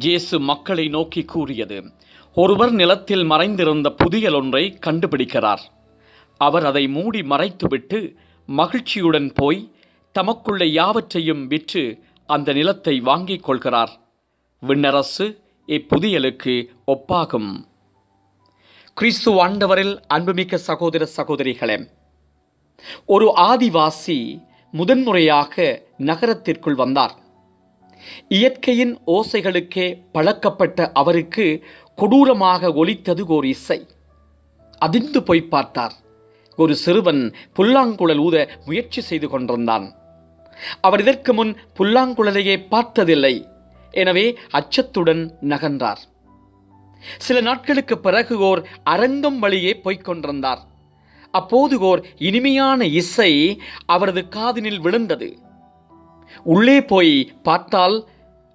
இயேசு மக்களை நோக்கி கூறியது ஒருவர் நிலத்தில் மறைந்திருந்த புதியல் ஒன்றை கண்டுபிடிக்கிறார். அவர் அதை மூடி மறைத்துவிட்டு மகிழ்ச்சியுடன் போய் தமக்குள்ள யாவற்றையும் விற்று அந்த நிலத்தை வாங்கிக் கொள்கிறார். விண்ணரசு இப்புதியலுக்கு ஒப்பாகும். கிறிஸ்து ஆண்டவரில் அன்புமிக்க சகோதர சகோதரிகளே ஒரு ஆதிவாசி முதன்முறையாக நகரத்திற்குள் வந்தார். இயற்கையின் ஓசைகளுக்கே பழக்கப்பட்ட அவருக்கு கொடூரமாக ஒலித்தது ஓர் இசை. அதிர்ந்து போய் பார்த்தார். ஒரு சிறுவன் புல்லாங்குழல் ஊத முயற்சி செய்து கொண்டிருந்தான். அவர் இதற்கு முன் புல்லாங்குழலையே பார்த்ததில்லை. எனவே அச்சத்துடன் நகன்றார். சில நாட்களுக்கு பிறகு ஓர் அரங்கம் வழியே போய்க் கொண்டிருந்தார். அப்போது ஓர் இனிமையான இசை அவரது காதினில் விழுந்தது. உள்ளே போய் பார்த்தால்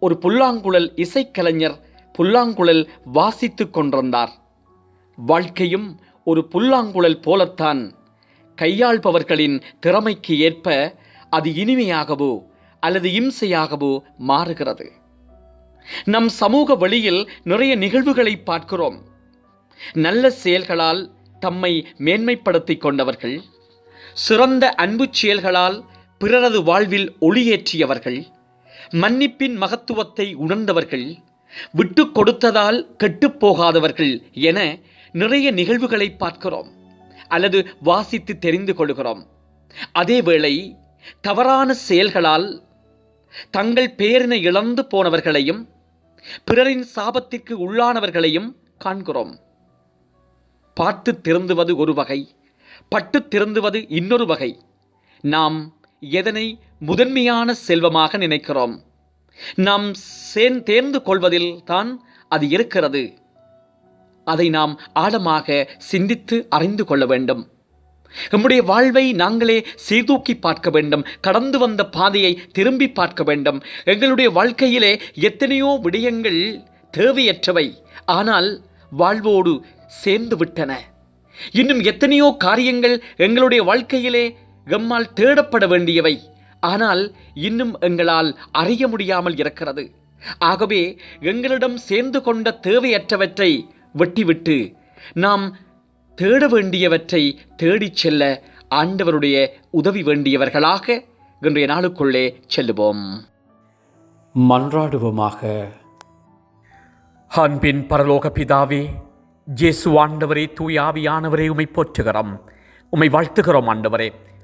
ஒரு புல்லாங்குழல் இசைக்கலைஞர் புல்லாங்குழல் வாசித்துக் கொண்டிருந்தார். வாழ்க்கையும் ஒரு புல்லாங்குழல் போலத்தான். கையாள்பவர்களின் திறமைக்கு ஏற்ப அது இனிமையாகவோ அல்லது இம்சையாகவோ மாறுகிறது. நம் சமூக வழியில் நிறைய நிகழ்வுகளை பார்க்கிறோம். நல்ல செயல்களால் தம்மை மேன்மைப்படுத்திக் கொண்டவர்கள் சிறந்த அன்புச் செயல்களால் பிறரது வாழ்வில் ஒளியேற்றியவர்கள் மன்னிப்பின் மகத்துவத்தை உணர்ந்தவர்கள் விட்டு கொடுத்ததால் கெட்டுப்போகாதவர்கள் என நிறைய நிகழ்வுகளை பார்க்கிறோம் அல்லது வாசித்து தெரிந்து கொள்கிறோம். அதேவேளை தவறான செயல்களால் தங்கள் பேரினை இழந்து போனவர்களையும் பிறரின் சாபத்திற்கு உள்ளானவர்களையும் காண்கிறோம். பார்த்து திருந்துவது ஒரு வகை பட்டு திருந்துவது இன்னொரு வகை. நாம் எதனை முதன்மையான செல்வமாக நினைக்கிறோம்? நாம் சேன் தேர்ந்து கொள்வதில் தான் அது இருக்கிறது. அதை நாம் ஆழமாக சிந்தித்து அறிந்து கொள்ள வேண்டும். நம்முடைய வாழ்வை நாங்களே சீர்தூக்கி பார்க்க வேண்டும். கடந்து வந்த பாதையை திரும்பி பார்க்க வேண்டும். எங்களுடைய வாழ்க்கையிலே எத்தனையோ விடயங்கள் தேவையற்றவை. ஆனால் வாழ்வோடு சேர்ந்து விட்டன. இன்னும் எத்தனையோ காரியங்கள் எங்களுடைய வாழ்க்கையிலே எம்மால் தேடப்பட வேண்டியவை. ஆனால் இன்னும் எங்களால் அறிய முடியாமல் இருக்கிறது. ஆகவே எங்களிடம் சேர்ந்து கொண்ட தேவையற்றவற்றை வெட்டிவிட்டு நாம் தேட வேண்டியவற்றை தேடிச் செல்ல ஆண்டவருடைய உதவி வேண்டியவர்களாக இன்றைய நாளுக்குள்ளே செல்லுவோம். மன்றாடுவோமாக. அன்பின் பரலோக பிதாவே ஜேசு ஆண்டவரே தூய ஆவியானவரே உமை போற்றுகிறோம். உமை வாழ்த்துகிறோம் ஆண்டவரே.